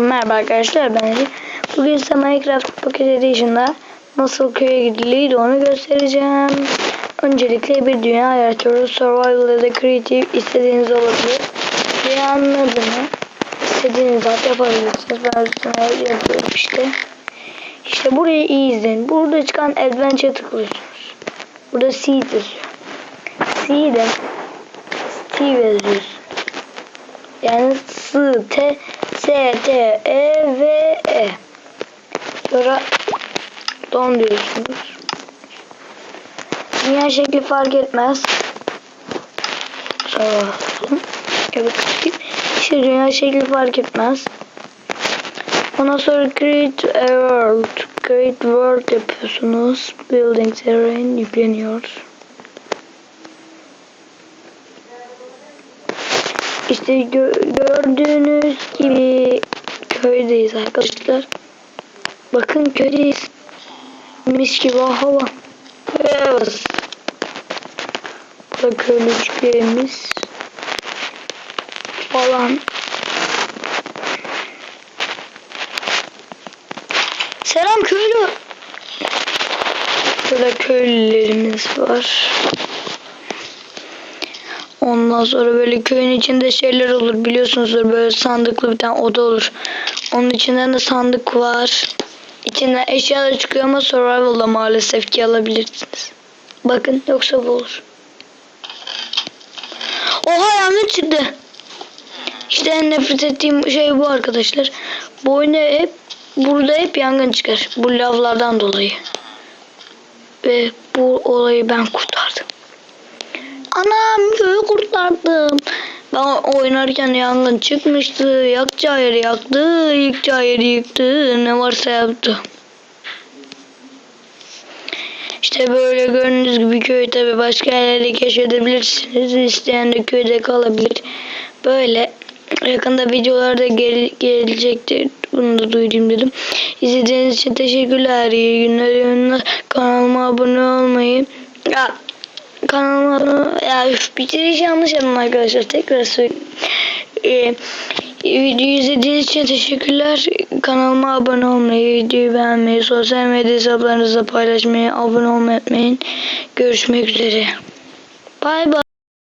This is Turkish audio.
Merhaba arkadaşlar ben Ali. Bugün size Minecraft Pocket Edition'da nasıl köye gidiliydi onu göstereceğim. Öncelikle bir dünya yaratıyoruz. Survival ya da Creative istediğiniz olabilir. Dünyanın adını istediğiniz ad yapabilirsiniz. Ben üstüne yapıyorum işte. İşte burayı iyi izleyin. Burada çıkan Adventure tıklıyorsunuz. Burada Seed yazıyor. Seed'e Steve yazıyorsun. Yani S, T, S, T, E, V, E. Sonra don diyorsunuz. Dünya şekli fark etmez. Sonra evet, işte dünya şekli fark etmez. Ondan sonra create a world. Create world yapıyorsunuz. Building terrain yükleniyor. İşte gö- gördüğünüz gibi köydeyiz arkadaşlar. Bakın köydeyiz. Mis gibi hava. Evet. Burada köylücüklerimiz falan. Selam köylü. Burada köylülerimiz var. Ondan sonra böyle köyün içinde şeyler olur biliyorsunuzdur böyle sandıklı bir tane oda olur. Onun içinden de sandık var. İçinden eşyalar çıkıyor ama survival'da maalesef ki alabilirsiniz. Bakın yoksa bu olur. Oha yangın çıktı. İşte en nefret ettiğim şey bu arkadaşlar. Bu oyunda hep burada hep yangın çıkar. Bu lavlardan dolayı. Ve bu olayı ben kurtardım. Anam köyü kurtardım. Ben oynarken yangın çıkmıştı. Yakacağı yeri yaktı. Yıkacağı yeri yıktı. Ne varsa yaptı. İşte böyle gördüğünüz gibi köy tabi başka yerlerde keşfedebilirsiniz. İsteyen de köyde kalabilir. Böyle yakında videolarda gel gelecektir. Bunu da duyurayım dedim. İzlediğiniz için teşekkürler. İyi günler. Kanalıma abone olmayı. Ya kanalıma ya üf, bitiriş yanlış yaptım arkadaşlar tekrar söyleyeyim. Ee, videoyu izlediğiniz için teşekkürler. Kanalıma abone olmayı, videoyu beğenmeyi, sosyal medya hesaplarınızda paylaşmayı, abone olmayı unutmayın. Görüşmek üzere. Bay bay.